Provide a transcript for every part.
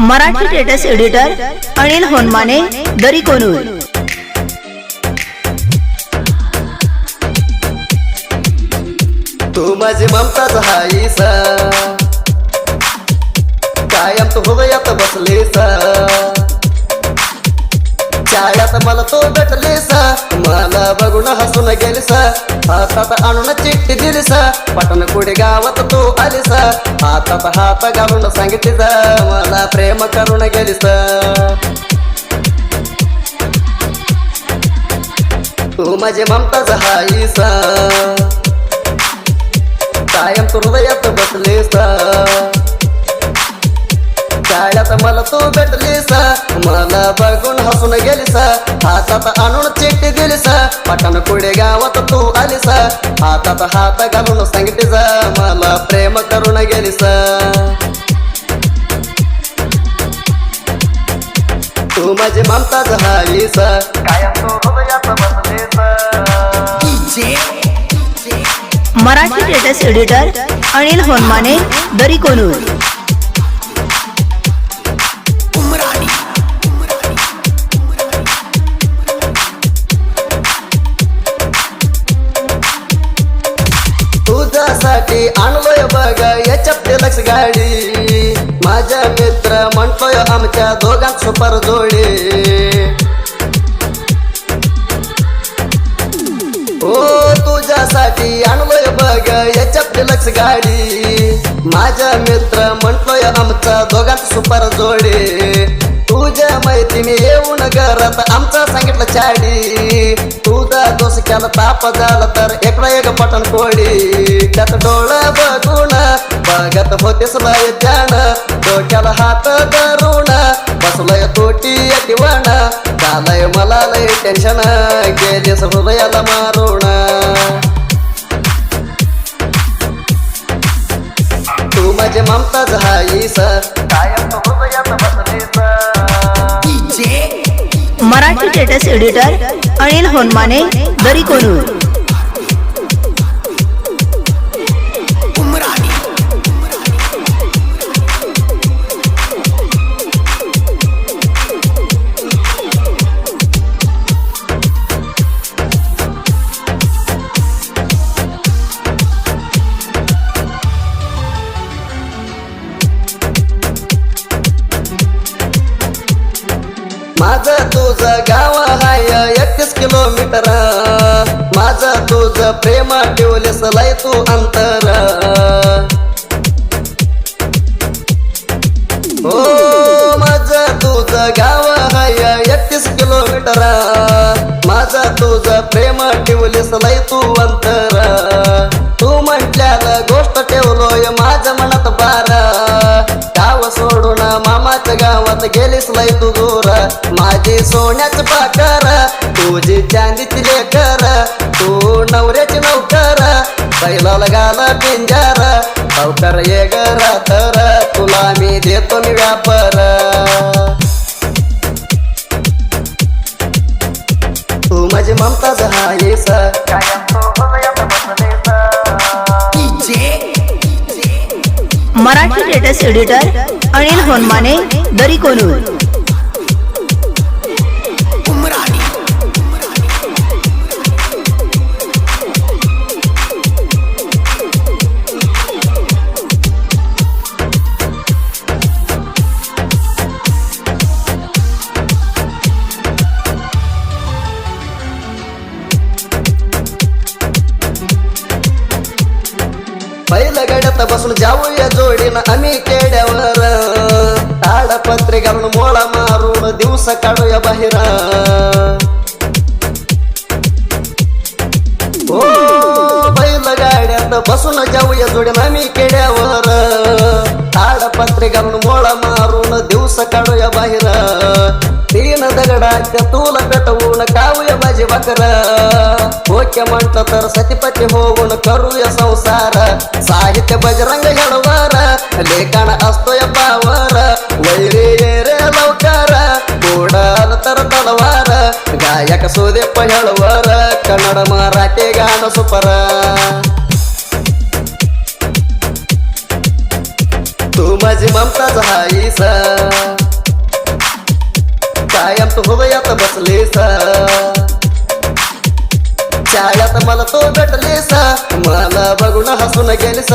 Marathi status editor Anil Honmane Dari Konur. तू माझी ममताच हाईसा. कायम तू हृदयात बसलीसा. शाळेत मला तो भेटलीसा. मला बघून हसून गेलीसा हातात आणून चिठ्ठी दिलीसा पटन कुठे गावात तू आलीसा हातात हात घालून सांगितलीसा मला प्रेम करून गेलीसा तू माझी ममताच हाईसा कायम तू हृदयात बसलीस शाळेत मला तू भेटलीस. मला बघून हसून गेलीस. हातात आणून चिठ्ठी दिलीस. पटन कुडे गावात तू आलीस. हातात हात घालून सांगितलीस मला प्रेम करून गेलीस. तू माझी ममता हाईस कायम तू हृदयात बसलीस. Marathi latest editor Anil Honmane Dari Konur. तुझ्यासाठी आणलोय बघ याच्या लक्ष गाडी. माझा मित्र म्हणतोय आमच्या दोघांत सुपर जोडी. हो तुझ्यासाठी आणलोय बघ याच्या लक्ष गाडी. माझा मित्र म्हणतोय आमचा दोघांत सुपर जोडी. तुझ्या मैत्रिणी येऊन घरात. आमचा सांगितलं चाडी. तुझा दोष केला ताप झाला तर एकला एक पटन कोडी त्यात डोळा बघून बघत होतेस लय त्यान डोक्याला हात धरून बसलय तोटी किंवाण झालंय मला लय टेन्शन गेलेस हृदयाला मारून. तू माझे ममताज हाईस. Marathi status editor Anil Honmane Dari Konur kilometre. माझा तुझ प्रेमा ठेवले सलाय तू अंतर. हो माझ तुझ गाव हाय एकतीस किलोमीटर. माझा तुझ प्रेमा ठेवले सलाय तू मामाच्या गेलीस लय तू दूर. माझी सोन्याच पाकर तुझी चांदीची लेकर तू नवऱ्याची नौकर बैलाला गाला पिंजार. लवकर ये तर तुला मी देतो मी व्यापार. तू माझी ममता हायस मराठी लेटेस्ट एडिटर अनिल होनमाने दरी ಕಟ್ಟ ಬಸಲು ಜಾವುಯ ಜೋಡಿನ ಅಮಿ ಕೇಡವರ. ಪತ್ರಿ ಪತ್ರಿಗಳನ್ನು ಮೋಳ ಮಾರುಣ ದಿವಸ ಕಡುಯ ಬಹಿರ. ಓ ಬೈಲ ಗಾಡಿ ಅಂತ ಬಸಲ ಜಾವುಯ ಜೋಡಿನ ಅಮಿ ಕೇಡವರ. ತಾಡಪತ್ರಿಗನ್ನು ಮೋಳ ಮಾರುಣ ದಿವಸ ಕಡುಯ ಬಾಹಿರ. ತೀನ ದಗಡ ತೂಲ ಪೆಟವೂಣ ಕಾವುಯ ಬಾಜಿ ಬಕರ. ಓಕೆ ಮಂಟ್ಲ ತರ ಸತಿಪತಿ ಹೋಗುಣ ಕರುಯ ಸಂಸಾರ. ಸಾಹಿತ್ಯ ಬಜರಂಗ ಹೇಳುವಾರ ಲೇಖನ ಅಸ್ತಯ ಪಾವರ. ಒಳ್ಳೆ ಏರೇ ಲೌಕಾರ ತರ ತಲವಾರ ಗಾಯಕ ಸೋದೆಪ್ಪ ಹೇಳುವಾರ, ಕನ್ನಡ ಮರಾಠಿ ಗಾನ ಸುಪರ. तू माझी ममताच हाईस तू हृदयात बसलीस. शाळेत मला तो भेटलीस. मला बघून हसून गेलीस.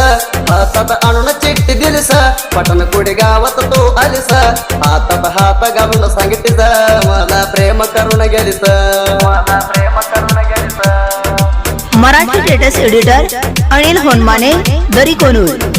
हातात आणून चिठ्ठी दिलीस. पटन कुठे गावात तू आलीस. हातात हात घालून सांगितलीस. मला प्रेम करून गेलीस. मला प्रेम करून गेलीस. Marathi status editor Anil Honmane Dari Konur.